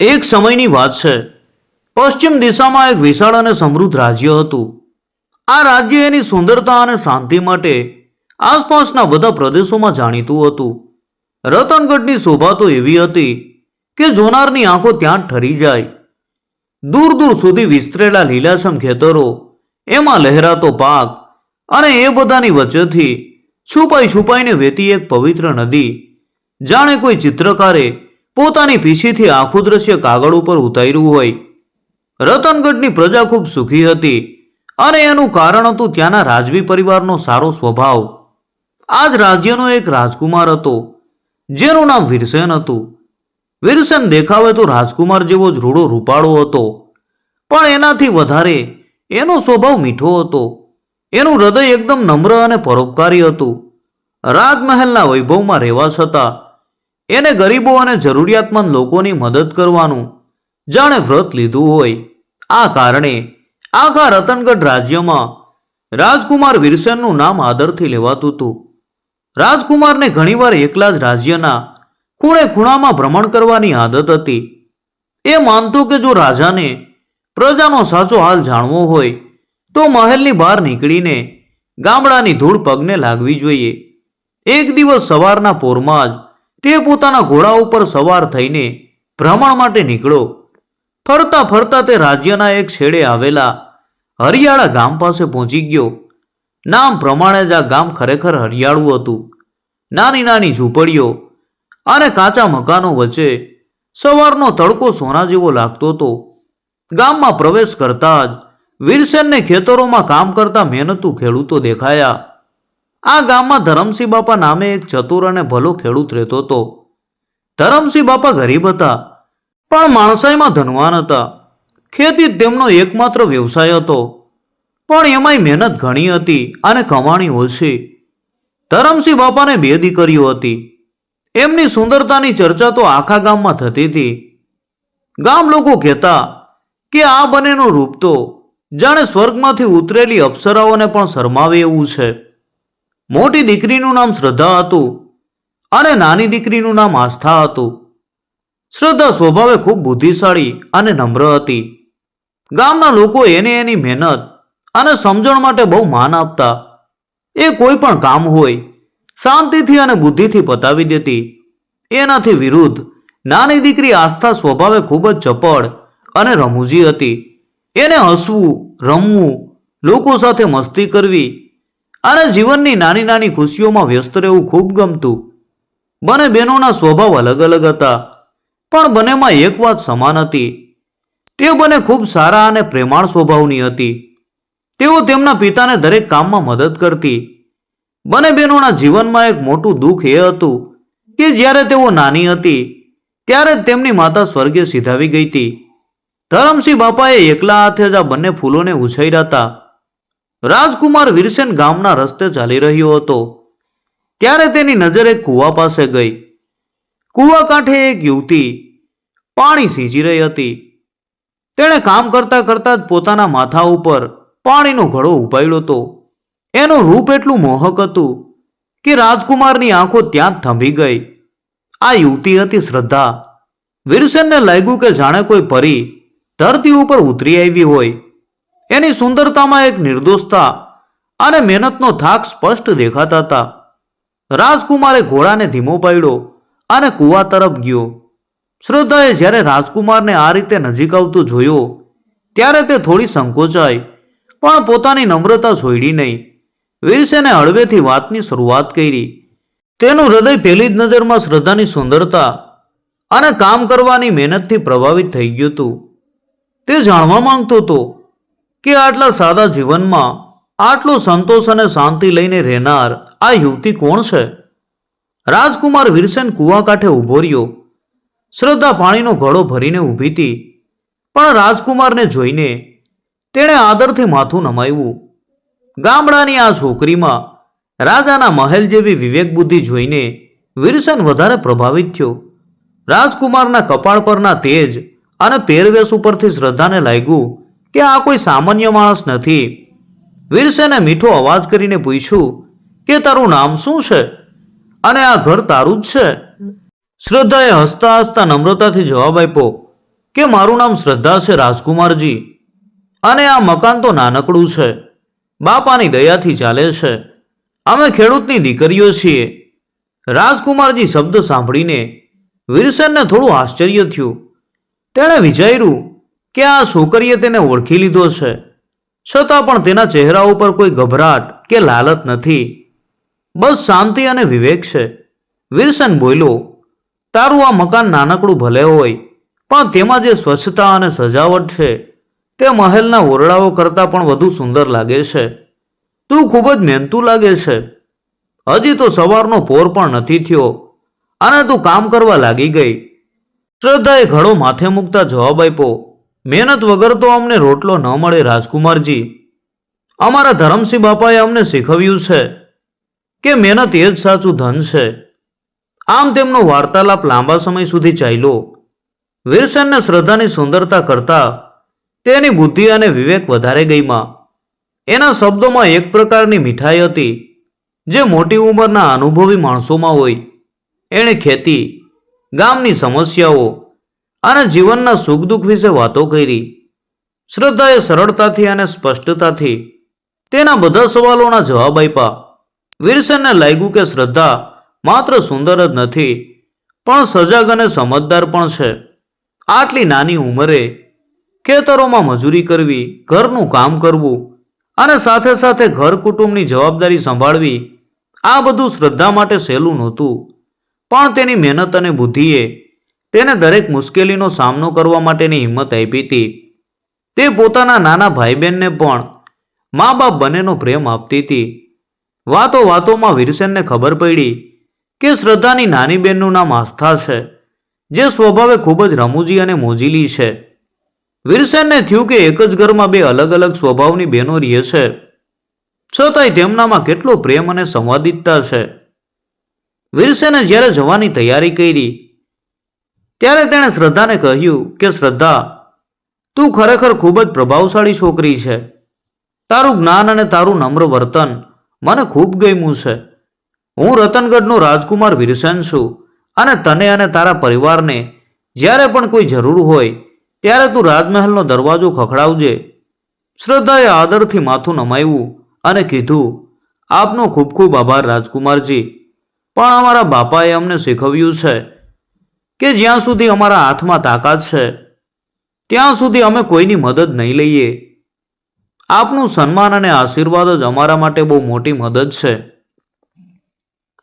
એક સમયની વાત છે. પશ્ચિમ દિશામાં એક વિશાળ અને સમૃદ્ધ રાજ્ય હતું. આ રાજ્ય એની સુંદરતા અને શાંતિ માટે આસપાસના બધા પ્રદેશોમાં જાણીતું હતું. રતનગઢની શોભા તો એવી હતી કે જોનારની આંખો ત્યાં ઠરી જાય. દૂર દૂર સુધી વિસ્તરેલા લીલાછમ ખેતરો, એમાં લહેરાતો પાક અને એ બધાની વચ્ચેથી છુપાઈ છુપાઈને વેતી એક પવિત્ર નદી. જાણે કોઈ ચિત્રકારે પોતાની પીછીથી આખું દ્રશ્ય કાગળ ઉપર ઉતાર્યું હોય. રતનગઢની પ્રજા ખૂબ સુખી હતી અને એનું કારણ હતું ત્યાંના રાજવી પરિવારનો સારો સ્વભાવ. આ જ રાજ્યનો એક રાજકુમાર હતો, જેનું નામ વીરસેન હતું. વીરસેન દેખાવે તો રાજકુમાર જેવો જ રૂડો રૂપાળો હતો, પણ એનાથી વધારે એનો સ્વભાવ મીઠો હતો. એનું હૃદય એકદમ નમ્ર અને પરોપકારી હતું. રાજમહેલના વૈભવમાં રહેવા છતાં એને ગરીબો અને જરૂરિયાતમંદ લોકોની મદદ કરવાનું જાણે વ્રત લીધું હોય. આ કારણે આખા રતનગઢ રાજ્યમાં રાજકુમાર વીરસેનનું નામ આદરથી લેવાતું હતું. રાજકુમારને ઘણીવાર એકલા જ રાજ્યના ખૂણે ખૂણામાં ભ્રમણ કરવાની આદત હતી. એ માનતો કે જો રાજાને પ્રજાનો સાચો હાલ જાણવો હોય, તો મહેલની બહાર નીકળીને ગામડાની ધૂળ પગને લાગવી જોઈએ. એક દિવસ સવારના પોરમાં જ તે પોતાના ઘોડા ઉપર સવાર થઈને ભ્રમણ માટે નીકળ્યો. ફરતા ફરતા તે રાજ્યના એક છેડે આવેલા હરિયાળા ગામ પાસે પહોંચી ગયો. નામ પ્રમાણે જ આ ગામ ખરેખર હરિયાળું હતું. નાની નાની ઝૂંપડીઓ અને કાચા મકાનો વચ્ચે સવારનો તડકો સોના જેવો લાગતો હતો. ગામમાં પ્રવેશ કરતા જ વીરસેનને ખેતરોમાં કામ કરતા મહેનતુ ખેડૂતો દેખાયા. આ ગામમાં ધરમસિંહ બાપા નામે એક ચતુર અને ભલો ખેડૂત રહેતો હતો. ધરમસિંહ બાપા ગરીબ હતા, પણ માણસાઈમાં ધનવાન હતા. ખેતી તેમનો એકમાત્ર વ્યવસાય હતો. પણ એમાંય મહેનત ઘણી હતી અને કમાણી ઓછી ધરમસિંહ બાપાને બે દીકરીઓ હતી. એમની સુંદરતાની ચર્ચા તો આખા ગામમાં થતી હતી. ગામ લોકો કહેતા કે આ બંનેનું રૂપ તો જાણે સ્વર્ગમાંથી ઉતરેલી અપ્સરાઓને પણ શરમાવે એવું છે. મોટી દીકરીનું નામ શ્રદ્ધા હતું અને નાની દીકરીનું નામ આસ્થા હતું. શ્રદ્ધા સ્વભાવે ખૂબ બુદ્ધિશાળી અને નમ્ર હતી. ગામના લોકો એને એની મહેનત અને સમજણ માટે બહુ માન આપતા. એ કોઈ પણ કામ હોય, શાંતિથી અને બુદ્ધિથી પતાવી દેતી. એનાથી વિરુદ્ધ નાની દીકરી આસ્થા સ્વભાવે ખૂબ જ ચપળ અને રમૂજી હતી. એને હસવું, રમવું, લોકો સાથે મસ્તી કરવી અને જીવનની નાની નાની ખુશીઓમાં વ્યસ્ત રહેવું ખૂબ ગમતું. બંને બહેનોના સ્વભાવ અલગ અલગ હતા, પણ બંનેમાં એક વાત સમાન હતી. તે બંને ખૂબ સારા અને પ્રેમાળ સ્વભાવની હતી. તેઓ તેમના પિતાને દરેક કામમાં મદદ કરતી. બંને બહેનોના જીવનમાં એક મોટું દુઃખ એ હતું કે જ્યારે તેઓ નાની હતી, ત્યારે જ તેમની માતા સ્વર્ગે સિધાવી ગઈ હતી. ધરમસિંહ બાપાએ એકલા હાથે જ આ બંને ફૂલોને ઉછેર્યા હતા. રાજકુમાર વીરસેન ગામના રસ્તે ચાલી રહ્યો હતો. ત્યારે તેની નજર એક કૂવા પાસે ગઈ. કૂવા કાંઠે એક યુવતી પાણી સીંચી રહી હતી. તેણે કામ કરતા કરતા જ પોતાના માથા ઉપર પાણીનો ઘડો ઉપાડ્યો હતો. એનું રૂપ એટલું મોહક હતું કે રાજકુમારની આંખો ત્યાં જ થંભી ગઈ. આ યુવતી હતી શ્રદ્ધા. વીરસેનને લાગ્યું કે જાણે કોઈ પરી ધરતી ઉપર ઉતરી આવી હોય. એની સુંદરતામાં એક નિર્દોષતા અને મહેનતનો થાક સ્પષ્ટ દેખાતા હતા. રાજકુમારે ઘોડાને ધીમો પાડ્યો અને કૂવા તરફ ગયો. શ્રદ્ધાએ જ્યારે રાજકુમારને આ રીતે નજીક આવતો જોયો, ત્યારે તે થોડી સંકોચાઈ, પણ પોતાની નમ્રતા છોડી નહીં. વીરસેને હળવેથી વાતની શરૂઆત કરી. તેનું હૃદય પહેલી જ નજરમાં શ્રદ્ધાની સુંદરતા અને કામ કરવાની મહેનતથી પ્રભાવિત થઈ ગયું હતું. તે જાણવા માંગતો હતો કે આટલા સાદા જીવનમાં આટલો સંતોષ અને શાંતિ લઈને રહેનાર આ યુવતી કોણ છે? રાજકુમાર વીરસેન કૂવા કાંઠે ઊભો રહ્યો. શ્રદ્ધા પાણીનો ઘડો ભરીને ઊભી હતી. પણ રાજકુમારને જોઈને તેણે આદરથી માથું નમાવ્યું. ગામડાની આ છોકરીમાં રાજાના મહેલ જેવી વિવેક બુદ્ધિ જોઈને વીરસેન વધારે પ્રભાવિત થયો. રાજકુમારના કપાળ પરના તેજ અને પહેરવેશ ઉપરથી શ્રદ્ધાને લાગ્યું કે આ કોઈ સામાન્ય માણસ નથી? વીરસેને મીઠો અવાજ કરીને પૂછ્યું, કે તારું નામ શું છે? અને આ ઘર તારું જ છે? શ્રદ્ધાએ હસતા હસતા નમ્રતાથી જવાબ આપ્યો, કે મારું નામ શ્રદ્ધા છે, રાજકુમારજી. અને આ મકાન તો નાનકડું છે. બાપાની દયાથી ચાલે છે. અમે ખેડૂતની દીકરીઓ છીએ. રાજકુમારજી શબ્દ સાંભળીને વીરસેનને થોડું આશ્ચર્ય થયું. તેણે વિચાર્યું કે આ છોકરીએ તેને ઓળખી લીધો છે? છતાં પણ તેના ચહેરા ઉપર કોઈ ગભરાટ કે લાલચ નથી. બસ શાંતિ અને વિવેક છે. વિલ્સન બોલ્યો, તારું આ મકાન નાનકડું ભલે હોય, પણ તેમાં જે સ્વચ્છતા અને સજાવટ છે, તે મહેલના ઓરડાઓ કરતાં પણ વધુ સુંદર લાગે છે. તું ખૂબ જ મહેનતું લાગે છે. હજી તો સવારનો પોર પણ નથી થયો. અને તું કામ કરવા લાગી ગઈ. શ્રદ્ધાએ ઘડો માથે મૂકતા જવાબ આપ્યો મહેનત વગર તો અમને રોટલો ન મળે, રાજકુમારજી. અમારા ધરમસિંહ બાપાએ અમને શીખવ્યું છે કે મહેનત એ જ સાચું ધન છે. આમ તેમનો વાર્તાલાપ લાંબા સમય સુધી ચાલ્યો. વીરસેનને શ્રદ્ધાની સુંદરતા કરતા તેની બુદ્ધિ અને વિવેક વધારે ગઈમાં. એના શબ્દોમાં એક પ્રકારની મીઠાઈ હતી, જે મોટી ઉંમરના અનુભવી માણસોમાં હોય. એણે ખેતી, ગામની સમસ્યાઓ અને જીવનના સુખ દુઃખ વિશે વાતો કરી. શ્રદ્ધાએ સરળતાથી અને સ્પષ્ટતાથી તેના બધા સવાલોના જવાબ આપ્યા. વિલ્સનને લાગ્યું કે શ્રદ્ધા માત્ર સુંદર જ નથી, પણ સજાગ અને સમજદાર પણ છે. આટલી નાની ઉંમરે ખેતરોમાં મજૂરી કરવી, ઘરનું કામ કરવું અને સાથે સાથે ઘર કુટુંબની જવાબદારી સંભાળવી આ બધું શ્રદ્ધા માટે સહેલું નહોતું. પણ તેની મહેનત અને બુદ્ધિએ તેને દરેક મુશ્કેલીનો સામનો કરવા માટેની હિંમત આપી હતી. તે પોતાના નાના ભાઈ બહેનને પણ મા બાપ બંનેનો પ્રેમ આપતી હતી. વાતો વાતોમાં વિરસેનને ખબર પડી કે શ્રદ્ધાની નાની બહેનનું નામ આસ્થા છે, જે સ્વભાવે ખૂબ જ રમૂજી અને મોજીલી છે. વિરસેનને થયું કે એક જ ઘરમાં બે અલગ અલગ સ્વભાવની બહેનો રહે છે, છતાંય તેમનામાં કેટલો પ્રેમ અને સંવાદિતતા છે. વિરસેને જ્યારે જવાની તૈયારી કરી ત્યારે તેણે શ્રદ્ધાને કહ્યું કે, શ્રદ્ધા, તું ખરેખર ખૂબ જ પ્રભાવશાળી છોકરી છે. તારું જ્ઞાન અને તારું નમ્ર વર્તન મને ખૂબ ગમ્યું છે. હું રતનગઢનો રાજકુમાર વિરસન છું અને તને અને તારા પરિવારને જ્યારે પણ કોઈ જરૂર હોય ત્યારે તું રાજમહેલનો દરવાજો ખખડાવજે. શ્રદ્ધાએ આદરથી માથું નમાવ્યું અને કીધું, આપનો ખૂબ ખૂબ આભાર રાજકુમારજી. પણ અમારા બાપાએ અમને શીખવ્યું છે કે જ્યાં સુધી અમારા હાથમાં તાકાત છે, ત્યાં સુધી અમે કોઈની મદદ નહીં લઈએ. આપનું સન્માન અને આશીર્વાદ જ અમારા માટે બહુ મોટી મદદ છે.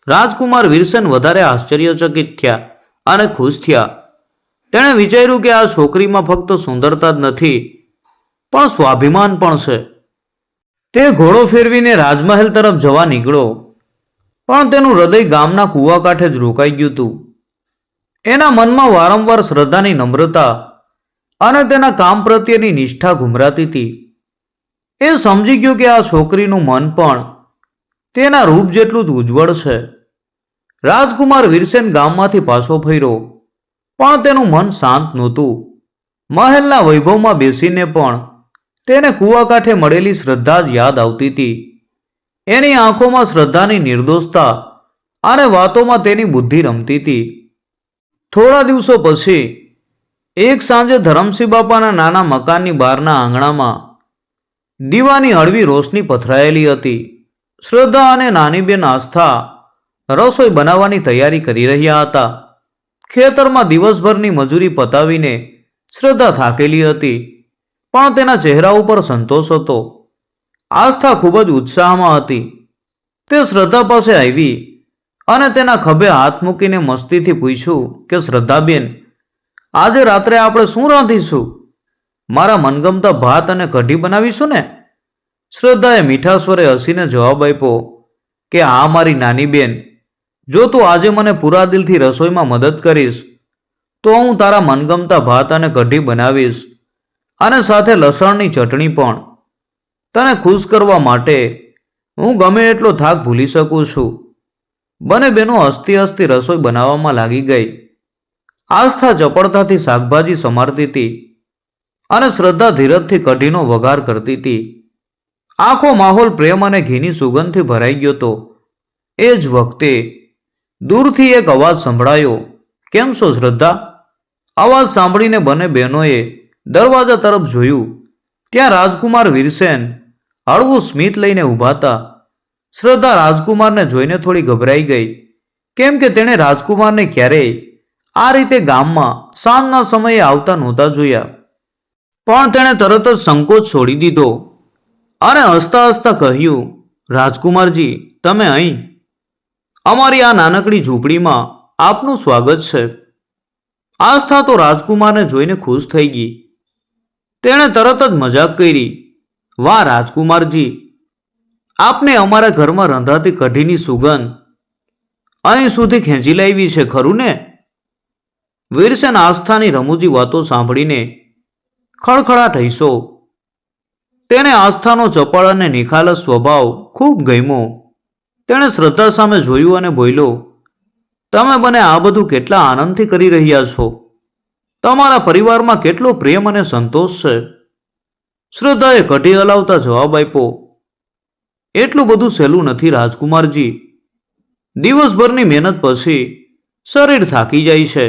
રાજકુમાર વિરસન વધારે આશ્ચર્યચકિત થયા અને ખુશ થયા. તેણે વિચાર્યું કે આ છોકરીમાં ફક્ત સુંદરતા જ નથી, પણ સ્વાભિમાન પણ છે. તે ઘોડો ફેરવીને રાજમહેલ તરફ જવા નીકળ્યો, પણ તેનું હૃદય ગામના કૂવા કાંઠે જ રોકાઈ ગયું હતું. એના મનમાં વારંવાર શ્રદ્ધાની નમ્રતા અને તેના કામ પ્રત્યેની નિષ્ઠા ઘુમરાતી હતી. એ સમજી ગયો કે આ છોકરીનું મન પણ તેના રૂપ જેટલું જ ઉજ્જવળ છે. રાજકુમાર વિરસેન ગામમાંથી પાછો ફર્યો, પણ તેનું મન શાંત નહોતું. મહેલના વૈભવમાં બેસીને પણ તેને કૂવા કાંઠે મળેલી શ્રદ્ધા જ યાદ આવતી હતી. એની આંખોમાં શ્રદ્ધાની નિર્દોષતા અને વાતોમાં તેની બુદ્ધિ રમતી હતી. થોડા દિવસો પછી, એક સાંજે ધરમસિંહ બાપાના નાના મકાનની બહારના આંગણામાં દીવાની હળવી રોશની પથરાયેલી હતી. શ્રદ્ધા અને નાની બેન આસ્થા રસોઈ બનાવવાની તૈયારી કરી રહ્યા હતા. ખેતરમાં દિવસભરની મજૂરી પતાવીને શ્રદ્ધા થાકેલી હતી, પણ તેના ચહેરા ઉપર સંતોષ હતો. આસ્થા ખૂબ જ ઉત્સાહમાં હતી. તે શ્રદ્ધા પાસે આવી અને તેના ખભે હાથ મૂકીને મસ્તીથી પૂછ્યું કે, શ્રદ્ધાબેન, આજે રાત્રે આપણે શું રાંધીશું? મારા મનગમતા ભાત અને કઢી બનાવીશું ને? શ્રદ્ધાએ મીઠા સ્વરે હસીને જવાબ આપ્યો કે, હા, મારી નાની બેન, જો તું આજે મને પૂરા દિલથી રસોઈમાં મદદ કરીશ, તો હું તારા મનગમતા ભાત અને કઢી બનાવીશ અને સાથે લસણની ચટણી પણ. તને ખુશ કરવા માટે હું ગમે એટલો થાક ભૂલી શકું છું. બંને બહેનો હસતી હસતી રસોઈ બનાવવામાં લાગી ગઈ. આસ્થા ચપળતાથી શાકભાજી સમારતી હતી અને શ્રદ્ધા ધીરજથી કઢીનો વઘાર કરતી હતી. આખો માહોલ પ્રેમ અને ઘીની સુગંધથી ભરાઈ ગયો હતો. એ જ વખતે દૂરથી એક અવાજ સંભળાયો. કેમ છો શ્રદ્ધા? અવાજ સાંભળીને બંને બહેનોએ દરવાજા તરફ જોયું. ત્યાં રાજકુમાર વીરસેન હળવું સ્મિત લઈને ઊભા હતા. શ્રદ્ધા રાજકુમારને જોઈને થોડી ગભરાઈ ગઈ. કેમ કે તેણે રાજકુમારને ક્યારેય આ રીતે ગામમાં સાંજના સમયે આવતા નહોતા જોયા. પણ તેણે તરત જ સંકોચ છોડી દીધો અને હસતા હસતા કહ્યું, રાજકુમારજી, તમે અહીં? અમારી આ નાનકડી ઝૂંપડીમાં આપનું સ્વાગત છે. આસ્થા તો રાજકુમારને જોઈને ખુશ થઈ ગઈ. તેણે તરત જ મજાક કરી, વાહ, રાજકુમારજી આપને અમારા ઘરમાં રંધાતી કઢીની સુગંધ અહીં સુધી ખેંચી લાવી છે, ખરું ને? વીરસેન આસ્થાની રમૂજી વાતો સાંભળીને ખળખળાટ હૈસો તેને આસ્થાનો ચપળ અને નિખાલસ સ્વભાવ ખૂબ ગમ્યો. તેણે શ્રદ્ધા સામે જોયું અને બોલ્યો, તમે મને આ બધું કેટલા આનંદથી કરી રહ્યા છો? તમારા પરિવારમાં કેટલો પ્રેમ અને સંતોષ છે? શ્રદ્ધાએ કઢી હલાવતા જવાબ આપ્યો એટલું બધું સહેલું નથી રાજકુમારજી. દિવસભરની મહેનત પછી શરીર થાકી જાય છે.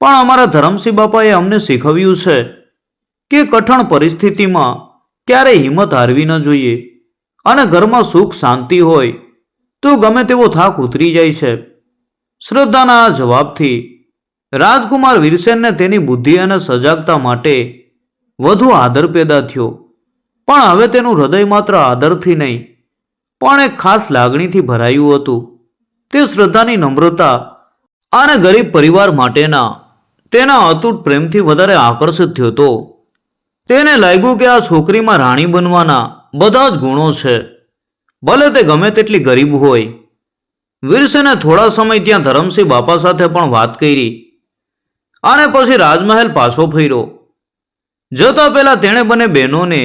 પણ અમારા ધરમસિંહ બાપાએ અમને શીખવ્યું છે કે કઠણ પરિસ્થિતિમાં ક્યારેય હિંમત હારવી ન જોઈએ અને ઘરમાં સુખ શાંતિ હોય તો ગમે તેવો થાક ઉતરી જાય છે. શ્રદ્ધાના આ જવાબથી રાજકુમાર વિરસેનને તેની બુદ્ધિ અને સજાગતા માટે વધુ આદર પેદા થયો. પણ હવે તેનું હૃદય માત્ર આદરથી નહીં, પણ એક ખાસ લાગણીથી ભરાયું હતું. તે શ્રદ્ધાની નમ્રતા અને ગરીબ પરિવાર માટેના તેના અતૂટ પ્રેમથી વધારે આકર્ષિત થયો હતો. તેને લાગ્યું કે આ છોકરીમાં રાણી બનવાના બધા જ ગુણો છે. ભલે તે ગમે તેટલી ગરીબ હોય. વીરસેને થોડા સમય ત્યાં ધરમસિંહ બાપા સાથે પણ વાત કરી અને પછી રાજમહેલ પાછો ફર્યો. જતા પહેલા તેણે બંને બહેનોને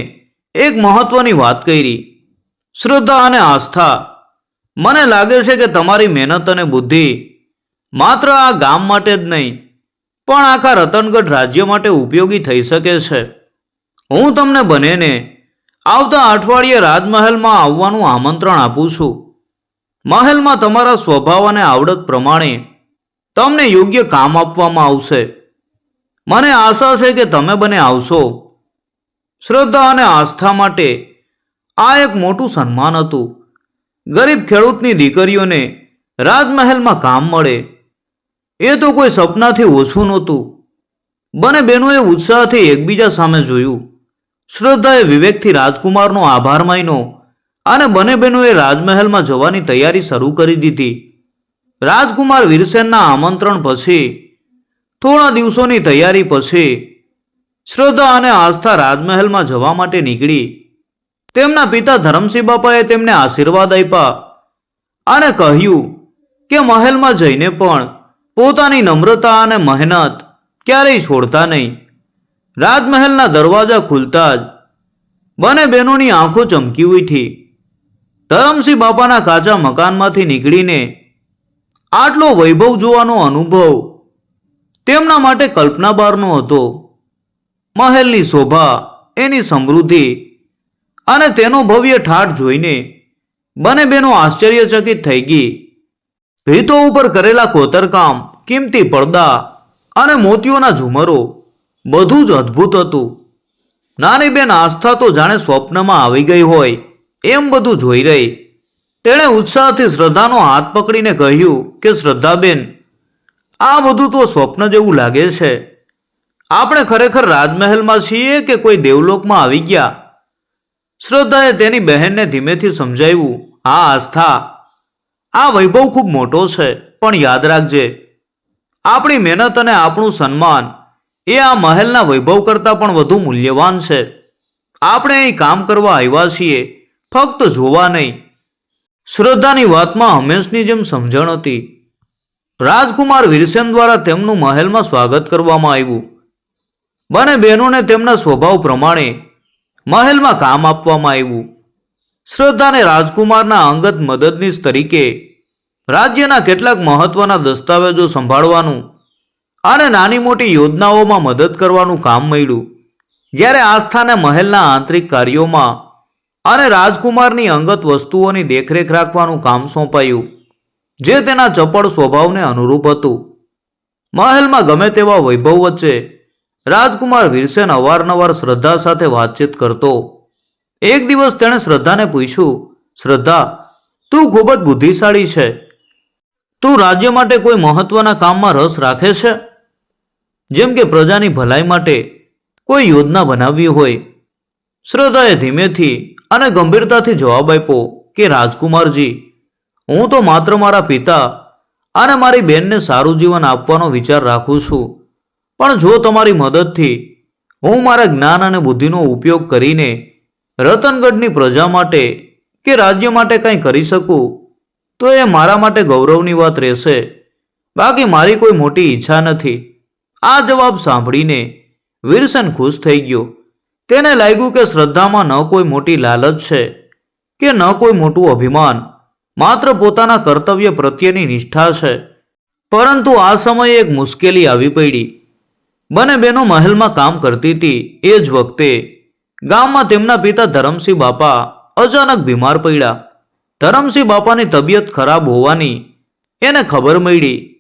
એક મહત્વની વાત કરી. શ્રદ્ધા અને આસ્થા. મને લાગે છે કે તમારી મહેનત અને બુદ્ધિ માત્ર આ ગામ માટે જ નહીં, પણ આખા રતનગઢ રાજ્ય માટે ઉપયોગી થઈ શકે છે. હું તમને બંનેને આવતા અઠવાડિયે રાજમહેલમાં આવવાનું આમંત્રણ આપું છું. મહેલમાં તમારા સ્વભાવ અને આવડત પ્રમાણે તમને યોગ્ય કામ આપવામાં આવશે. મને આશા છે કે તમે બંને આવશો. શ્રદ્ધા અને આસ્થા માટે આ એક મોટું સન્માન હતું. ગરીબ ખેડૂતની દીકરીઓને રાજમહેલમાં કામ મળે. એ તો કોઈ સપનાથી ઓછું નહોતું. બંને બહેનોએ ઉત્સાહથી એકબીજા સામે જોયું. શ્રદ્ધાએ વિવેકથી રાજકુમારનો આભાર માન્યો અને બંને બહેનોએ રાજમહેલમાં જવાની તૈયારી શરૂ કરી દીધી. રાજકુમાર વીરસેનના આમંત્રણ પછી, થોડા દિવસોની તૈયારી પછી શ્રદ્ધા અને આસ્થા રાજમહેલમાં જવા માટે નીકળી. તેમના પિતા ધરમસિંહ બાપાએ તેમને આશીર્વાદ આપ્યા અને કહ્યું કે મહેલમાં જઈને પણ પોતાની નમ્રતા અને મહેનત ક્યારેય છોડતા નહીં. રાજમહેલના દરવાજા ખુલતા જ બંને બહેનોની આંખો ચમકી ઉઠી. ધરમસિંહ બાપાના કાચા મકાનમાંથી નીકળીને આટલો વૈભવ જોવાનો અનુભવ તેમના માટે કલ્પના બહારનો હતો. મહેલની શોભા, એની સમૃદ્ધિ અને તેનો ભવ્ય ઠાઠ જોઈને બંને બેનો આશ્ચર્યચકિત થઈ ગઈ. ભીતો ઉપર કરેલા કોતરકામ, કિંમતી પડદા અને મોતીઓના ઝુમરો બધું જ અદ્ભુત હતું. નાની બેન આસ્થા તો જાણે સ્વપ્નમાં આવી ગઈ હોય એમ બધું જોઈ રહી. તેણે ઉત્સાહથી શ્રદ્ધાનો હાથ પકડીને કહ્યું કે, શ્રદ્ધાબેન, આ બધું તો સ્વપ્ન જેવું લાગે છે. આપણે ખરેખર રાજમહેલમાં છીએ કે કોઈ દેવલોકમાં આવી ગયા? શ્રદ્ધાએ તેની બહેનને ધીમેથી સમજાવ્યું, હા, આસ્થા. આ વૈભવ ખૂબ મોટો છે, પણ યાદ રાખજે, આપણી મહેનત અને આપણું સન્માન એ આ મહેલના વૈભવ કરતાં પણ વધુ મૂલ્યવાન છે. આપણે અહીં કામ કરવા આવ્યા છીએ, ફક્ત જોવા નહીં. શ્રદ્ધાની વાતમાં હંમેશની જેમ સમજણ હતી. રાજકુમાર વીરસેન દ્વારા તેમનું મહેલમાં સ્વાગત કરવામાં આવ્યું. બંને બહેનોને તેમના સ્વભાવ પ્રમાણે મહેલમાં કામ આપવામાં આવ્યું. શ્રદ્ધાને રાજકુમારના અંગત મદદનીશ તરીકે રાજ્યના કેટલાક મહત્વના દસ્તાવેજો સંભાળવાનું અને નાની મોટી યોજનાઓમાં મદદ કરવાનું કામ મળ્યું. જ્યારે આસ્થાને મહેલના આંતરિક કાર્યોમાં અને રાજકુમારની અંગત વસ્તુઓની દેખરેખ રાખવાનું કામ સોંપાયું, જે તેના ચપળ સ્વભાવને અનુરૂપ હતું. મહેલમાં ગમે તેવા વૈભવ વચ્ચે રાજકુમાર વીરસેન અવારનવાર શ્રદ્ધા સાથે વાતચીત કરતો. એક દિવસ તેણે શ્રદ્ધાને પૂછ્યું, શ્રદ્ધા, તું ખૂબ જ બુદ્ધિશાળી છે. તું રાજ્ય માટે કોઈ મહત્વના કામમાં રસ રાખે છે? જેમ કે પ્રજાની ભલાઈ માટે કોઈ યોજના બનાવવી હોય. શ્રદ્ધાએ ધીમેથી અને ગંભીરતાથી જવાબ આપ્યો કે, રાજકુમારજી, હું તો માત્ર મારા પિતા અને મારી બેનને સારું જીવન આપવાનો વિચાર રાખું છું. પણ જો તમારી મદદથી હું મારા જ્ઞાન અને બુદ્ધિનો ઉપયોગ કરીને રતનગઢની પ્રજા માટે કે રાજ્ય માટે કંઈ કરી શકું, તો એ મારા માટે ગૌરવની વાત રહેશે. બાકી મારી કોઈ મોટી ઈચ્છા નથી. આ જવાબ સાંભળીને વિરસન ખુશ થઈ ગયો. તેને લાગ્યું કે શ્રદ્ધામાં ન કોઈ મોટી લાલચ છે કે ન કોઈ મોટું અભિમાન, માત્ર પોતાના કર્તવ્ય પ્રત્યેની નિષ્ઠા છે. પરંતુ આ સમયે એક મુશ્કેલી આવી પડી. બંને બહેનો મહેલમાં કામ કરતી હતી. એ જ વખતે ગામમાં તેમના પિતા ધરમસિંહ બાપા અચાનક બીમાર પડ્યા. ધરમસિંહ બાપાની તબિયત ખરાબ હોવાની એને ખબર મળી.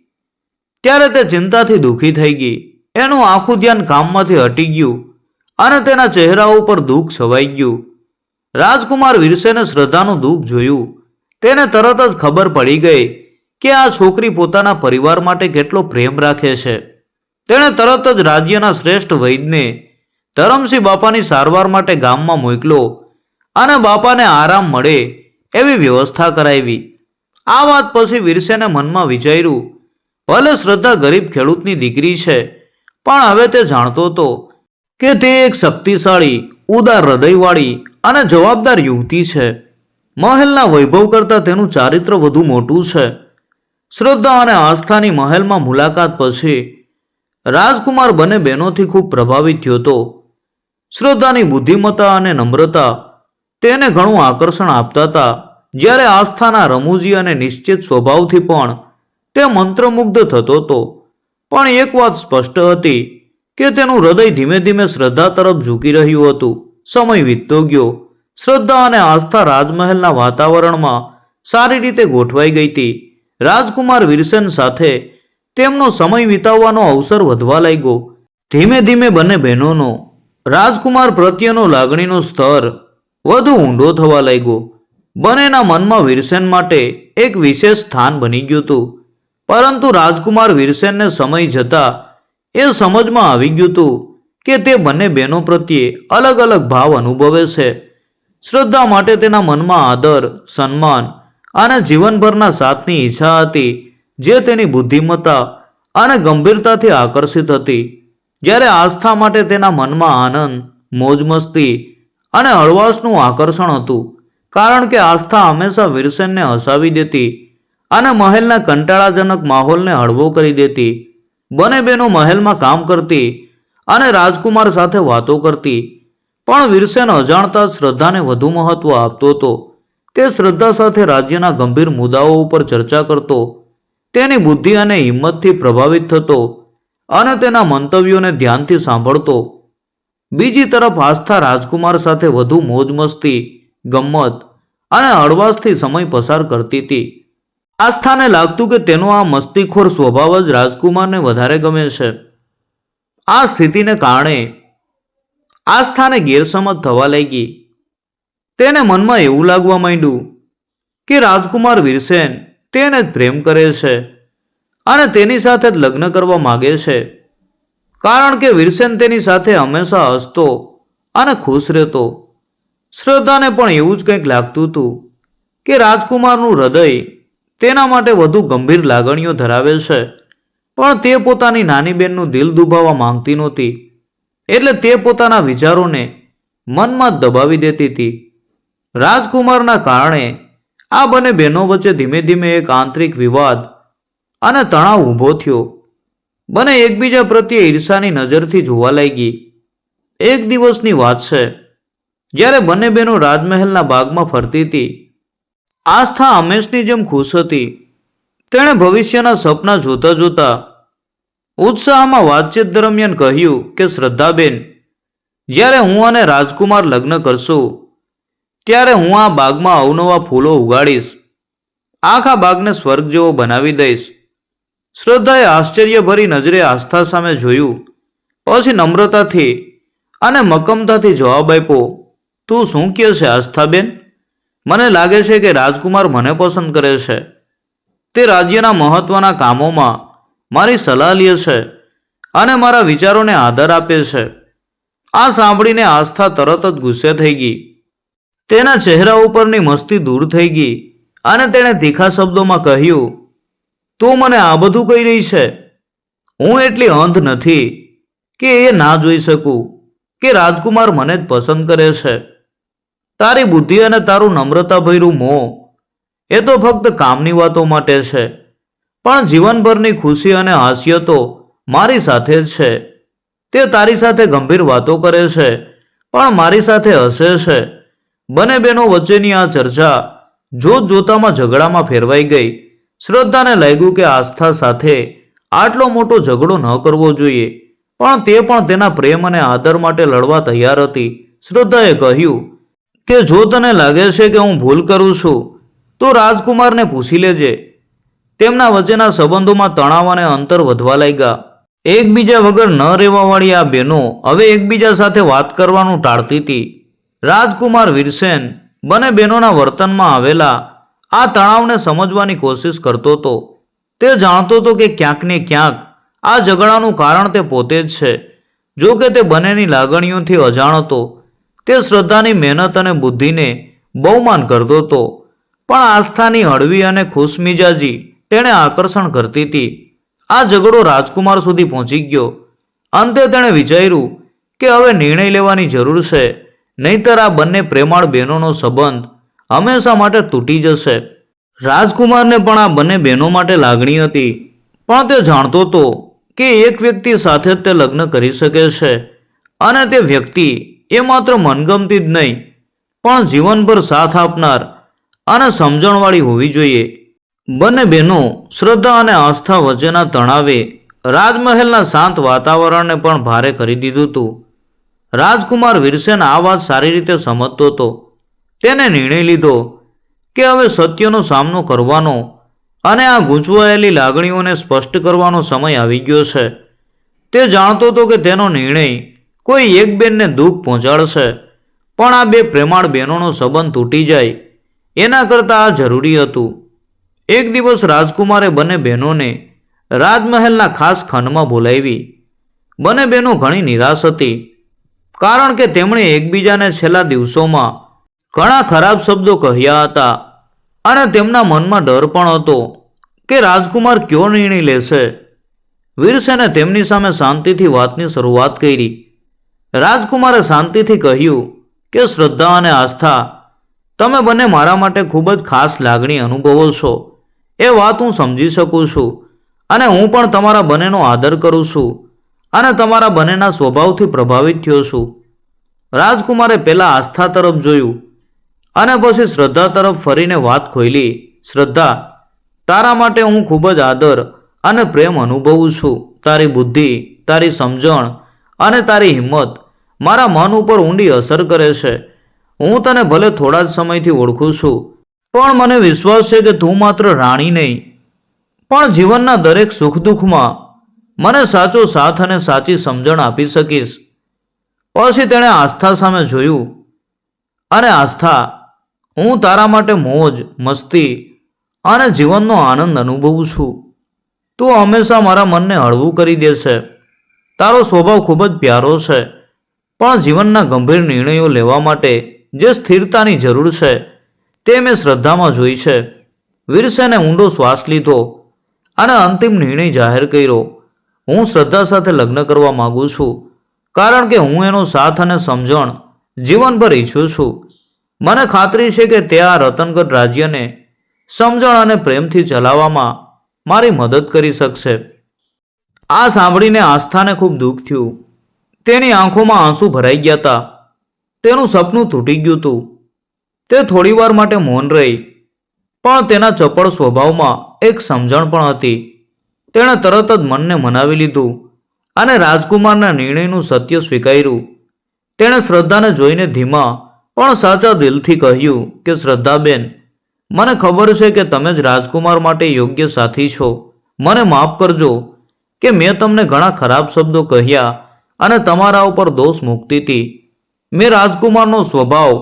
ત્યારે તે ચિંતાથી દુઃખી થઈ ગઈ. એનું આખું ધ્યાન કામમાંથી હટી ગયું અને તેના ચહેરા ઉપર દુઃખ છવાઈ ગયું. રાજકુમાર વિરસેને શ્રદ્ધાનું દુઃખ જોયું. તેને તરત જ ખબર પડી ગઈ કે આ છોકરી પોતાના પરિવાર માટે કેટલો પ્રેમ રાખે છે. તેણે તરત જ રાજ્યના શ્રેષ્ઠ વૈદ્યને ધરમસિંહ બાપાની સારવાર માટે ગામમાં મોકલો અને બાપાને આરામ મળે એવી વ્યવસ્થા કરાવી. આ વાત પછી વિરસેને મનમાં વિચાર્યું, ભલે શ્રદ્ધા ગરીબ ખેડૂતની દીકરી છે, પણ હવે તે જાણતો હતો કે તે એક શક્તિશાળી, ઉદાર હૃદયવાળી અને જવાબદાર યુવતી છે. મહેલના વૈભવ કરતાં તેનું ચારિત્ર વધુ મોટું છે. શ્રદ્ધા અને આસ્થાની મહેલમાં મુલાકાત પછી રાજકુમાર બંને બહેનોથી ખૂબ પ્રભાવિત થયો હતો. શ્રદ્ધાની બુદ્ધિમત્તા અને નમ્રતા તેને ઘણું આકર્ષણ આપતા હતા. જ્યારે આસ્થાના રમૂજી અને નિશ્ચિત સ્વભાવથી પણ તે મંત્રમુગ્ધ થતો હતો. પણ એક વાત સ્પષ્ટ હતી કે તેનું હૃદય ધીમે ધીમે શ્રદ્ધા તરફ ઝૂકી રહ્યું હતું. સમય વીતતો ગયો. શ્રદ્ધા અને આસ્થા રાજમહેલના વાતાવરણમાં સારી રીતે ગોઠવાઈ ગઈ હતી. રાજકુમાર વિરસેન સાથે તેમનો સમય વિતાવવાનો અવસર વધવા લાગ્યો. ધીમે ધીમે બંને બહેનોનો, રાજકુમાર પ્રત્યેનો લાગણીનો સ્તર વધુ ઊંડો થવા લાગ્યો. બંનેના મનમાં વીરસેન માટે એક વિશેષ સ્થાન બની ગયું હતું. પરંતુ રાજકુમાર વીરસેનને સમય જતા એ સમજમાં આવી ગયું હતું કે તે બંને બહેનો પ્રત્યે અલગ અલગ ભાવ અનુભવે છે. શ્રદ્ધા માટે તેના મનમાં આદર, સન્માન અને જીવનભરના સાથની ઈચ્છા હતી જે તેની બુદ્ધિમત્તા અને ગંભીરતાથી આકર્ષિત હતી. જ્યારે આસ્થા માટે તેના મનમાં આનંદ મોજમસ્તી અને હળવાશનું આકર્ષણ હતું, કારણ કે આસ્થા હંમેશા વિરસેનને હસાવી દેતી અને મહેલના કંટાળાજનક માહોલને હળવો કરી દેતી. બંને બહેનો મહેલમાં કામ કરતી અને રાજકુમાર સાથે વાતો કરતી. પણ વીરસેન અજાણતા શ્રદ્ધાને વધુ મહત્વ આપતો હતો. તે શ્રદ્ધા સાથે રાજ્યના ગંભીર મુદ્દાઓ ઉપર ચર્ચા કરતો તેની બુદ્ધિ અને હિંમતથી પ્રભાવિત થતો અને તેના મંતવ્યોને ધ્યાનથી સાંભળતો. બીજી તરફ આસ્થા રાજકુમાર સાથે વધુ મોજ મસ્તી, ગમ્મત અને હળવાશથી સમય પસાર કરતી હતી. આસ્થાને લાગતું કે તેનો આ મસ્તીખોર સ્વભાવ જ રાજકુમારને વધારે ગમે છે. આ સ્થિતિને કારણે આસ્થાને ગેરસમજ થવા લાગી. તેને મનમાં એવું લાગવા માંડ્યું કે રાજકુમાર વીરસેન તેને જ પ્રેમ કરે છે અને તેની સાથે જ લગ્ન કરવા માગે છે. કારણ કે વિરસેન તેની સાથે હંમેશા હસતો અને ખુશ રહેતો. શ્રદ્ધાને પણ એવું જ કંઈક લાગતું હતું કે રાજકુમારનું હૃદય તેના માટે વધુ ગંભીર લાગણીઓ ધરાવે છે. પણ તે પોતાની નાની બહેનનું દિલ દુભાવવા માંગતી નહોતી. એટલે તે પોતાના વિચારોને મનમાં દબાવી દેતી હતી. રાજકુમારના કારણે આ બંને બહેનો વચ્ચે ધીમે ધીમે એક આંતરિક વિવાદ અને તણાવ ઊભો થયો. બંને એકબીજા પ્રત્યે ઈર્ષાની નજરથી જોવા લાગી. એક દિવસની વાત છે. જ્યારે બંને બહેનો રાજમહેલના બાગમાં ફરતી હતી. આસ્થા હંમેશની જેમ ખુશ હતી. તેણે ભવિષ્યના સપના જોતા જોતા ઉત્સાહમાં વાતચીત દરમિયાન કહ્યું કે, શ્રદ્ધાબેન, જ્યારે હું અને રાજકુમાર લગ્ન કરશું ત્યારે હું આ બાગમાં અવનવા ફૂલો ઉગાડીશ. આખા બાગને સ્વર્ગ જેવો બનાવી દઈશ. શ્રદ્ધાએ આશ્ચર્યભરી નજરે આસ્થા સામે જોયું. પછી નમ્રતાથી અને મક્કમતાથી જવાબ આપ્યો, તું શું કહે છે, આસ્થાબેન? મને લાગે છે કે રાજકુમાર મને પસંદ કરે છે. તે રાજ્યના મહત્વના કામોમાં મારી સલાહ લે છે અને મારા વિચારોને આધાર આપે છે. આ સાંભળીને આસ્થા તરત જ ગુસ્સે થઈ ગઈ. તેના ચહેરા ઉપરની મસ્તી દૂર થઈ ગઈ અને તેણે તીખા શબ્દોમાં કહ્યું, તું મને આ બધું કહી રહી છે. હું એટલી અંધ નથી કે એ ના જોઈ શકું કે રાજકુમાર મને જ પસંદ કરે છે. તારી બુદ્ધિ અને તારું નમ્રતાભર્યું મોં એ તો ફક્ત કામની વાતો માટે છે, પણ જીવનભરની ખુશી અને હાસ્ય તો મારી સાથે જ છે. તે તારી સાથે ગંભીર વાતો કરે છે, પણ મારી સાથે હસે છે. બંને બહેનો વચ્ચેની આ ચર્ચા જોત જોતામાં ઝઘડામાં ફેરવાઈ ગઈ. શ્રદ્ધાને લાગ્યું કે આસ્થા સાથે આટલો મોટો ઝઘડો ન કરવો જોઈએ. પણ તે પણ તેના પ્રેમ અને આદર માટે લડવા તૈયાર હતી. શ્રદ્ધાએ કહ્યું કે જો તને લાગે છે કે હું ભૂલ કરું છું, તો રાજકુમારને પૂછી લેજે. તેમના વચ્ચેના સંબંધોમાં તણાવ અને અંતર વધવા લાગ્યા. એકબીજા વગર ન રહેવાવાળી આ બહેનો હવે એકબીજા સાથે વાત કરવાનું ટાળતી હતી. રાજકુમાર વીરસેન બંને બહેનોના વર્તનમાં આવેલા આ તણાવને સમજવાની કોશિશ કરતો હતો. તે જાણતો હતો કે ક્યાંક ને ક્યાંક આ ઝઘડાનું કારણ તે પોતે જ છે. જો કે તે બંનેની લાગણીઓથી અજાણ હતો તે શ્રદ્ધાની મહેનત અને બુદ્ધિને બહુમાન કરતો હતો. પણ આસ્થાની હળવી અને ખુશમિજાજી તેણે આકર્ષણ કરતી હતી. આ ઝઘડો રાજકુમાર સુધી પહોંચી ગયો. અંતે તેણે વિચાર્યું કે હવે નિર્ણય લેવાની જરૂર છે. નહીતર આ બંને પ્રેમાળ બહેનોનો સંબંધ હંમેશા માટે તૂટી જશે. રાજકુમારને પણ આ બંને બહેનો માટે લાગણી હતી, પણ તે જાણતો હતો કે એક વ્યક્તિ સાથે જ તે લગ્ન કરી શકે છે અને તે વ્યક્તિ એ માત્ર મનગમતી જ નહીં, પણ જીવનભર સાથ આપનાર અને સમજણવાળી હોવી જોઈએ. બંને બહેનો શ્રદ્ધા અને આસ્થા વચ્ચેના તણાવે રાજમહેલના શાંત વાતાવરણને પણ ભારે કરી દીધું હતું. રાજકુમાર વિરસેન આ વાત સારી રીતે સમજતો હતો. તેને નિર્ણય લીધો કે હવે સત્યનો સામનો કરવાનો અને આ ગૂંચવાયેલી લાગણીઓને સ્પષ્ટ કરવાનો સમય આવી ગયો છે. તે જાણતો હતો કે તેનો નિર્ણય કોઈ એક બેનને દુઃખ પહોંચાડશે, પણ આ બે પ્રેમાળ બહેનોનો સંબંધ તૂટી જાય. એના કરતાં આ જરૂરી હતું. એક દિવસ રાજકુમારે બંને બહેનોને રાજમહેલના ખાસ ખંડમાં બોલાવી. બંને બહેનો ઘણી નિરાશ હતી. કારણ કે તેમણે એકબીજાને છેલ્લા દિવસોમાં ઘણા ખરાબ શબ્દો કહ્યા હતા અને તેમના મનમાં ડર પણ હતો કે રાજકુમાર કયો નિર્ણય લેશે. વીરસેને તેમની સામે શાંતિથી વાતની શરૂઆત કરી. રાજકુમારે શાંતિથી કહ્યું કે, શ્રદ્ધા અને આસ્થા, તમે બંને મારા માટે ખૂબ જ ખાસ લાગણી અનુભવો છો. એ વાત હું સમજી શકું છું અને હું પણ તમારા બંનેનો આદર કરું છું. અને તમારા બંનેના સ્વભાવથી પ્રભાવિત થયો છું. રાજકુમારે પહેલાં આસ્થા તરફ જોયું અને પછી શ્રદ્ધા તરફ ફરીને વાત ખોલી શ્રદ્ધા, તારા માટે હું ખૂબ જ આદર અને પ્રેમ અનુભવું છું. તારી બુદ્ધિ, તારી સમજણ અને તારી હિંમત મારા મન ઉપર ઊંડી અસર કરે છે. હું તને ભલે થોડા જ સમયથી ઓળખું છું, પણ મને વિશ્વાસ છે કે તું માત્ર રાણી નહીં. પણ જીવનના દરેક સુખ દુઃખમાં મને સાચો સાથ અને સાચી સમજણ આપી શકીશ. પછી તેણે આસ્થા સામે જોયું. અને આસ્થા, હું તારા માટે મોજ, મસ્તી અને જીવનનો આનંદ અનુભવું છું. તું હંમેશા મારા મનને હળવું કરી દેશે. તારો સ્વભાવ ખૂબ જ પ્યારો છે, પણ જીવનના ગંભીર નિર્ણયો લેવા માટે જે સ્થિરતાની જરૂર છે, તે મેં શ્રદ્ધામાં જોઈ છે. વીરસેને ઊંડો શ્વાસ લીધો અને અંતિમ નિર્ણય જાહેર કર્યો. હું શ્રદ્ધા સાથે લગ્ન કરવા માગું છું, કારણ કે હું એનો સાથ અને સમજણ જીવનભર ઈચ્છું છું. મને ખાતરી છે કે તે આ રતનગઢ રાજ્યને સમજણ અને પ્રેમથી ચલાવવામાં મારી મદદ કરી શકશે. આ સાંભળીને આસ્થાને ખૂબ દુઃખ થયું. તેની આંખોમાં આંસુ ભરાઈ ગયા હતા તેનું સપનું તૂટી ગયું હતું તે થોડીવાર માટે મૌન રહી, પણ તેના ચપળ સ્વભાવમાં એક સમજણ પણ હતી. તેણે તરત જ મનને મનાવી લીધું અને રાજકુમારના નિર્ણયનું સત્ય સ્વીકાર્યું. તેણે શ્રદ્ધાને જોઈને ધીમા પણ સાચા દિલથી કહ્યું કે, શ્રદ્ધાબેન, મને ખબર છે કે તમે જ રાજકુમાર માટે યોગ્ય સાથી છો. મને માફ કરજો કે મેં તમને ઘણા ખરાબ શબ્દો કહ્યા અને તમારા ઉપર દોષ મૂકતી હતી. મેં રાજકુમારનો સ્વભાવ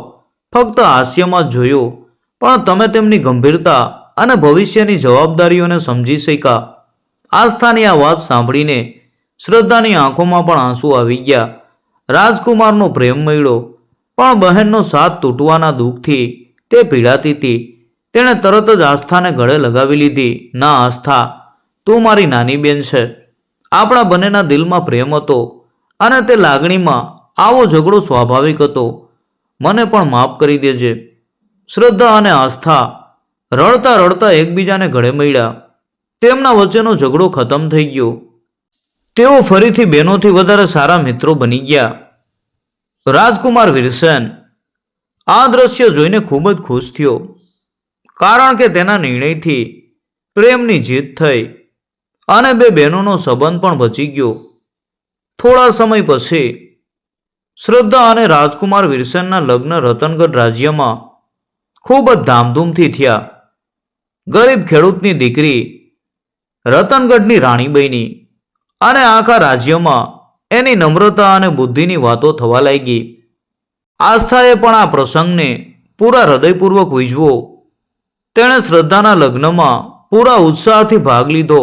ફક્ત હાસ્યમાં જોયો, પણ તમે તેમની ગંભીરતા અને ભવિષ્યની જવાબદારીઓને સમજી શક્યા. આસ્થાની આ વાત સાંભળીને શ્રદ્ધાની આંખોમાં પણ આંસુ આવી ગયા. રાજકુમારનો પ્રેમ મળ્યો, પણ બહેનનો સાથ તૂટવાના દુઃખથી તે પીડાતી હતી. તેણે તરત જ આસ્થાને ગળે લગાવી લીધી. ના આસ્થા, તું મારી નાની બેન છે. આપણા બંનેના દિલમાં પ્રેમ હતો અને તે લાગણીમાં આવો ઝઘડો સ્વાભાવિક હતો. મને પણ માફ કરી દેજે. શ્રદ્ધા અને આસ્થા રડતા રડતા એકબીજાને ગળે મળ્યા. તેમના વચ્ચેનો ઝઘડો ખતમ થઈ ગયો. તેઓ ફરીથી બહેનોથી વધારે સારા મિત્રો બની ગયા. રાજકુમાર વિરસેન આ દ્રશ્ય જોઈને ખૂબ જ ખુશ થયો, કારણ કે તેના નિર્ણયથી પ્રેમની જીત થઈ અને બે બહેનોનો સંબંધ પણ બચી ગયો. થોડા સમય પછી શ્રદ્ધા અને રાજકુમાર વિરસેનના લગ્ન રતનગઢ રાજ્યમાં ખૂબ જ ધામધૂમથી થયા. ગરીબ ખેડૂતની દીકરી રતનગઢની રાણી બની અને આખા રાજ્યમાં એની નમ્રતા અને બુદ્ધિની વાતો થવા લાગી. આસ્થાએ પણ આ પ્રસંગને પૂરા હૃદયપૂર્વક ઉજવો તેણે શ્રદ્ધાના લગ્નમાં પૂરા ઉત્સાહથી ભાગ લીધો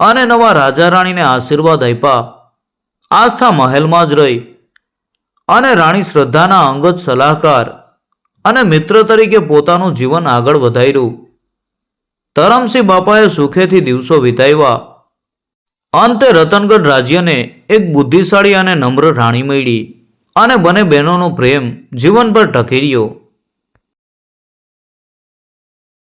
અને નવા રાજા રાણીને આશીર્વાદ આપ્યા. આસ્થા મહેલમાં જ રહી અને રાણી શ્રદ્ધાના અંગત સલાહકાર અને મિત્ર તરીકે પોતાનું જીવન આગળ વધાર્યું. ધરમસિંહ બાપાએ સુખેથી દિવસો વિતાવ્યા. અંતે રતનગઢ રાજ્યને એક બુદ્ધિશાળી અને નમ્ર રાણી મળી અને બંને બહેનોનો પ્રેમ જીવનભર ટકી રહ્યો.